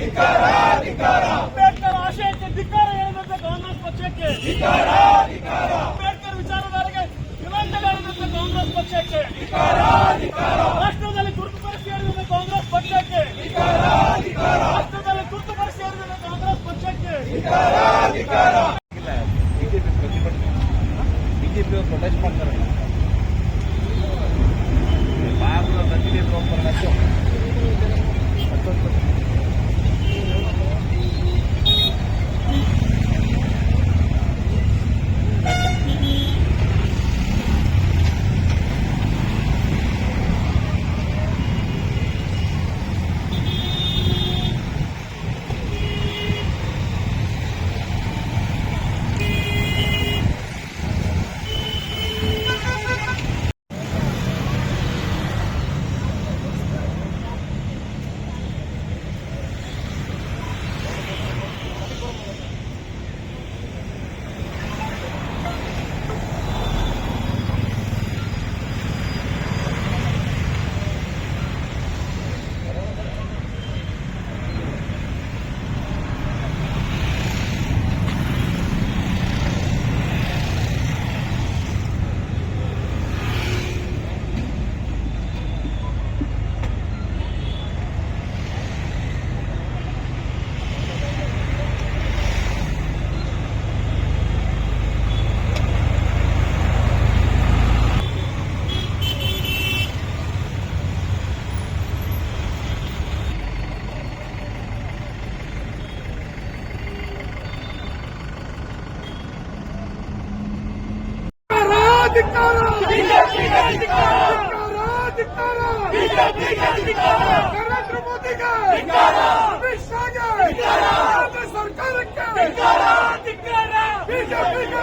ಪಕ್ಷಕ್ಕೆ ಅಂಬೇಡ್ಕರ್ ಆಶಯಕ್ಕೆ ಧಿಕ್ಕಾರ ಹೇಳಿದಂತ ಕಾಂಗ್ರೆಸ್ ಪಕ್ಷಕ್ಕೆ ಅಂಬೇಡ್ಕರ್ ವಿಚಾರಧಾರೆಗೆ ವಿವಂಚನೆ ಹೇಳಿದಂತ ಕಾಂಗ್ರೆಸ್ ಪಕ್ಷಕ್ಕೆ ರಾಷ್ಟ್ರದಲ್ಲಿ ತುರ್ತು ಪರಿಸ್ಥಿತಿ ಏರಿದಂತ ಕಾಂಗ್ರೆಸ್ ಪಕ್ಷಕ್ಕೆ ರಾಷ್ಟ್ರದಲ್ಲಿ ತುರ್ತು ಪರಿಸ್ಥಿತಿ ಏರಿದಂತ ಕಾಂಗ್ರೆಸ್ ಪಕ್ಷಕ್ಕೆ ಬಿಜೆಪಿ ಪ್ರತಿಭಟನೆ ಬಿಜೆಪಿ ಅವರು ಪ್ರೊಟೆಸ್ಟ್ ಮಾಡ್ತಾರೆ ಬಾಬುಲ ಬಂದಿದೆ ಒಬ್ಬರು ಲಕ್ಷ ಹತ್ತೊಂಬತ್ತು ನರೇಂದ್ರ ಮೋದಿಗೆ ಅಮಿತ್ ಶಾಗೆ ಸರ್ಕಾರಕ್ಕೆ ಬಿಜೆಪಿಗೆ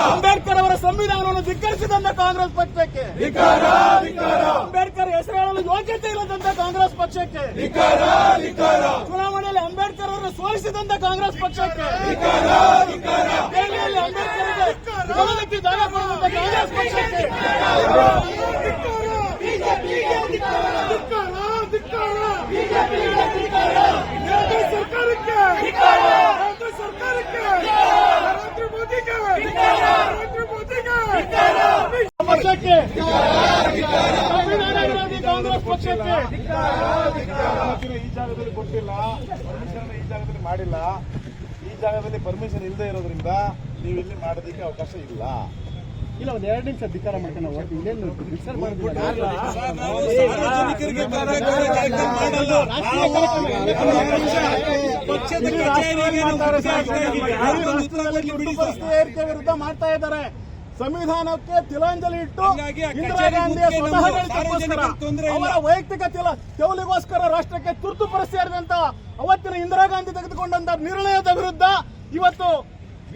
ಅಂಬೇಡ್ಕರ್ ಅವರ ಸಂವಿಧಾನವನ್ನು ಧಿಕ್ಕರಿಸಿದಂತ ಕಾಂಗ್ರೆಸ್ ಪಕ್ಷಕ್ಕೆ. ಅಂಬೇಡ್ಕರ್ ಹೆಸರು ಹೇಳಲು ಯೋಗ್ಯತೆ ಇಲ್ಲದಂತ ಕಾಂಗ್ರೆಸ್ ಪಕ್ಷಕ್ಕೆ. ಚುನಾವಣೆಯಲ್ಲಿ ಅಂಬೇಡ್ಕರ್ ಅವರನ್ನು ಸೋಲಿಸಿದಂತೆ ಕಾಂಗ್ರೆಸ್ ಪಕ್ಷಕ್ಕೆ. ದೆಹಲಿಯಲ್ಲಿ ಕೊಡುವಂತ ಕಾಂಗ್ರೆಸ್ ಪಕ್ಷಕ್ಕೆ ಸರ್ಕಾರಕ್ಕೆ ಕೇಂದ್ರ ಸರ್ಕಾರಕ್ಕೆ ನರೇಂದ್ರ ಮೋದಿಗೆ ನರೇಂದ್ರ ಮೋದಿಗೆ ಪಕ್ಷಕ್ಕೆ ಸಂವಿಧಾನ ವಿರೋಧಿ ಕಾಂಗ್ರೆಸ್ ಪಕ್ಷಕ್ಕೆ ಈ ಜಾಗದಲ್ಲಿ ಕೊಟ್ಟಿಲ್ಲ ಪರ್ಮಿಷನ್ ಈ ಜಾಗದಲ್ಲಿ ಮಾಡಿಲ್ಲ ಈ ಜಾಗದಲ್ಲಿ ಪರ್ಮಿಷನ್ ಇಲ್ಲದೆ ಇರೋದ್ರಿಂದ ನೀವು ಇಲ್ಲಿ ಮಾಡೋದಕ್ಕೆ ಅವಕಾಶ ಇಲ್ಲ ಇಲ್ಲ ಒಂದ್ ಎರಡು ನಿಮಿಷ ಅಧಿಕಾರ ಮಾಡ್ಕೊಂಡು ಮಾಡ್ತಾ ಇದ್ದಾರೆ ಸಂವಿಧಾನಕ್ಕೆ ತಿಲಾಂಜಲಿ ಇಟ್ಟು ಇಂದಿರಾ ಗಾಂಧಿಯ ಸ್ವತಃ ಅವರ ವೈಯಕ್ತಿಕ ತಿಲ ತೆವಲಿಗೋಸ್ಕರ ರಾಷ್ಟ್ರಕ್ಕೆ ತುರ್ತು ಪರಿಸ್ಥಿತಿ ಇರಿದಂತ ಅವತ್ತಿನ ಇಂದಿರಾ ಗಾಂಧಿ ತೆಗೆದುಕೊಂಡಂತ ನಿರ್ಣಯದ ವಿರುದ್ಧ ಇವತ್ತು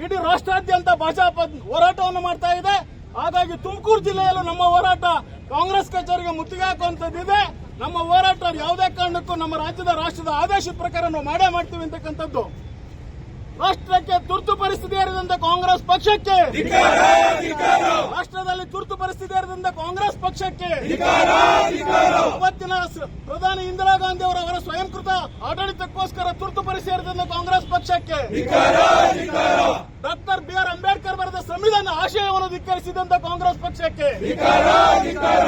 ಇಡೀ ರಾಷ್ಟ್ರಾದ್ಯಂತ ಭಾಷಾ ಹೋರಾಟವನ್ನು ಮಾಡ್ತಾ ಇದೆ. ಹಾಗಾಗಿ ತುಮಕೂರು ಜಿಲ್ಲೆಯಲ್ಲೂ ನಮ್ಮ ಹೋರಾಟ ಕಾಂಗ್ರೆಸ್ ಕಚೇರಿಗೆ ಮುತ್ತಿಗೆ ಹಾಕುವಂತದ್ದಿದೆ ನಮ್ಮ ಹೋರಾಟ ಯಾವುದೇ ಕಾರಣಕ್ಕೂ ನಮ್ಮ ರಾಜ್ಯದ ರಾಷ್ಟ್ರದ ಆದೇಶ ಪ್ರಕಾರ ನಾವು ಮಾಡೇ ಮಾಡ್ತೀವಿ ಅಂತಕ್ಕಂಥದ್ದು. ರಾಷ್ಟ್ರಕ್ಕೆ ತುರ್ತು ಪರಿಸ್ಥಿತಿ ಏರಿದಂತ ಕಾಂಗ್ರೆಸ್ ಪಕ್ಷಕ್ಕೆ. ರಾಷ್ಟ್ರದಲ್ಲಿ ತುರ್ತು ಪರಿಸ್ಥಿತಿ ಏರಿದಂತ ಕಾಂಗ್ರೆಸ್ ಪಕ್ಷಕ್ಕೆ. ಇವತ್ತಿನ ಪ್ರಧಾನಿ ಇಂದಿರಾ ಗಾಂಧಿ ಅವರ ಅವರ ಸ್ವಯಂಕೃತ ಆಡಳಿತಕ್ಕೋಸ್ಕರ ತುರ್ತು ಪರಿಸ್ಥಿತಿ ಏರಿದಂತ ಕಾಂಗ್ರೆಸ್ ಪಕ್ಷಕ್ಕೆ. ಡಾಕ್ಟರ್ ಬಿ ಆರ್ ಅಂಬೇಡ್ಕರ್ ಸಂವಿಧಾನ ಆಶಯವನ್ನು ಧಿಕ್ಕರಿಸಿದಂತ ಕಾಂಗ್ರೆಸ್ ಪಕ್ಷಕ್ಕೆ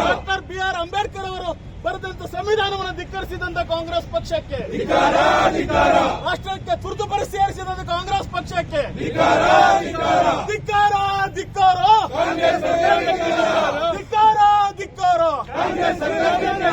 ಡಾಕ್ಟರ್ ಬಿ ಆರ್ ಅಂಬೇಡ್ಕರ್ ಅವರು ಬರೆದಂತ ಸಂವಿಧಾನವನ್ನು ಧಿಕ್ಕರಿಸಿದಂತ ಕಾಂಗ್ರೆಸ್ ಪಕ್ಷಕ್ಕೆ ರಾಷ್ಟ್ರಕ್ಕೆ ತುರ್ತು ಪರಿಸ್ಥಿತಿ ಕಾಂಗ್ರೆಸ್ ಪಕ್ಷಕ್ಕೆ ಧಿಕ್ಕಾರ ಧಿಕ್ಕಾರ. ಧಿಕ್ಕಾರ ಧಿಕ್ಕಾರ.